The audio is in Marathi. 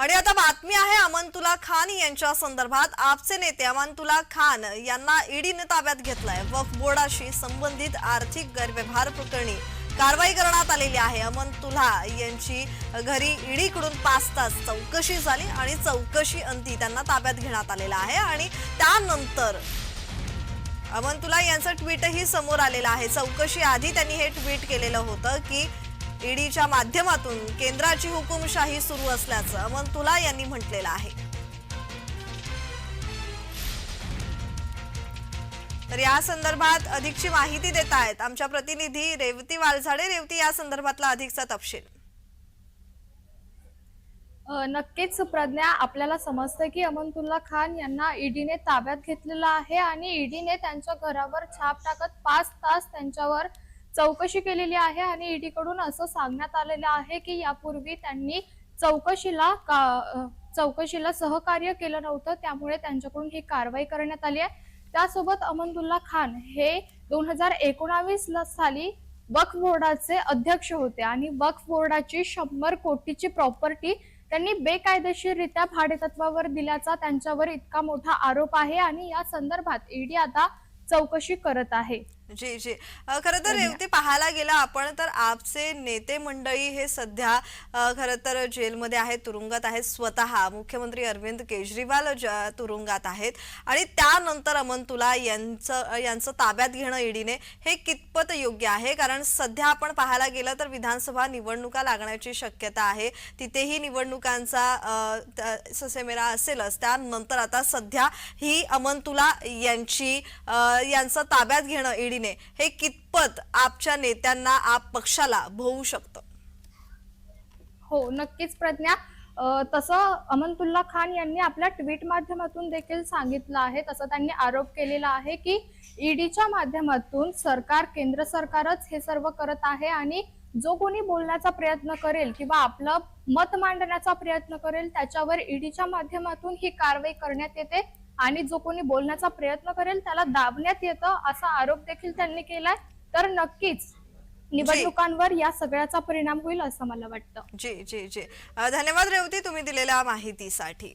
आणि आता बातमी आहे अमनतुल्ला खान यांच्या संदर्भात. आपचे नेते अमंतुला खान यांना ईडीने ताब्यात घेतलाय. वक्फ बोर्डाशी संबंधित आर्थिक गैरव्यवहार प्रकरणी कारवाई करण्यात आलेली आहे. अमनतुल्ला यांची घरी ईडीकडून पाच तास चौकशी झाली आणि चौकशी अंती त्यांना ताब्यात घेण्यात आलेला आहे. आणि त्यानंतर अमनतुल्ला यांचं ट्विटही समोर आलेलं आहे. चौकशी आधी त्यांनी हे ट्विट केलेलं होतं की ईडीच्या माध्यमातून केंद्राची हुकुमशाही सुरू असल्याचं अमनतुल्ला यांनी म्हटलेलं आहे. तर या संदर्भात अधिकची माहिती देत आहेत आमच्या प्रतिनिधी रेवती वालझाडे. रेवती या संदर्भातला अधिकचा तपशील. नक्कीच प्रज्ञा आपल्याला समजतं की अमनतुल्ला खान यांना ईडीने ताब्यात घेतलेलं आहे आणि ईडीने त्यांच्या घरावर छाप टाकत पाच तास त्यांच्यावर चौकशी केलेली आहे आणि ईडीकडून असं सांगण्यात आलेलं आहे की यापूर्वी त्यांनी चौकशीला का चौकशीला सहकार्य केलं नव्हतं. त्यामुळे त्यांच्याकडून ही कारवाई करण्यात आली आहे. त्यासोबत अमनदुल्ला खान हे दोन हजार एकोणावीस साली वक्फ बोर्डाचे अध्यक्ष होते आणि वक्फ बोर्डाची शंभर कोटीची प्रॉपर्टी त्यांनी बेकायदेशीररित्या भाडेतत्वावर दिल्याचा त्यांच्यावर इतका मोठा आरोप आहे आणि या संदर्भात ईडी आता चौकशी करत आहे. जी जी. खरं तर रेवती पाहायला गेलं आपण तर आपचे नेते मंडळी हे सध्या खरं तर जेलमध्ये आहेत तुरुंगात आहेत स्वतः मुख्यमंत्री अरविंद केजरीवाल तुरुंगात आहेत. आणि त्यानंतर अमनतुला यांचं यांचं ताब्यात घेणं ईडीने हे कितपत योग्य आहे? कारण सध्या आपण पाहायला गेलं तर विधानसभा निवडणुका लागण्याची शक्यता आहे. तिथेही निवडणुकांचा ससेमेरा असेलच. त्यानंतर आता सध्या ही अमनतुला यांची यांचं ताब्यात घेणं ईडीने हे कितपत आपच्या नेत्यांना आप पक्षाला भोवू शकतं? हो नक्कीच प्रज्ञा. तसं अमनतुल्ला खान यांनी आपल्या ट्विट माध्यमातून देखील सांगितलं आहे तसं त्यांनी आरोप केलेला आहे की ईडीच्या माध्यमातून सरकार केंद्र सरकारच हे सर्व करत आहे आणि जो कोणी बोलण्याचा प्रयत्न करेल किंवा आपलं मत मांडण्याचा प्रयत्न करेल त्याच्यावर ईडीच्या माध्यमातून ही कारवाई करण्यात येते. आणि जो कोणी बोलण्याचा प्रयत्न करेल त्याला दाबण्यात येतं असा आरोप देखील त्यांनी केलाय. तर नक्कीच निवडणुकांवर या सगळ्याचा परिणाम होईल असं मला वाटतं. जी जी जी. धन्यवाद रेवती तुम्ही दिलेल्या माहितीसाठी.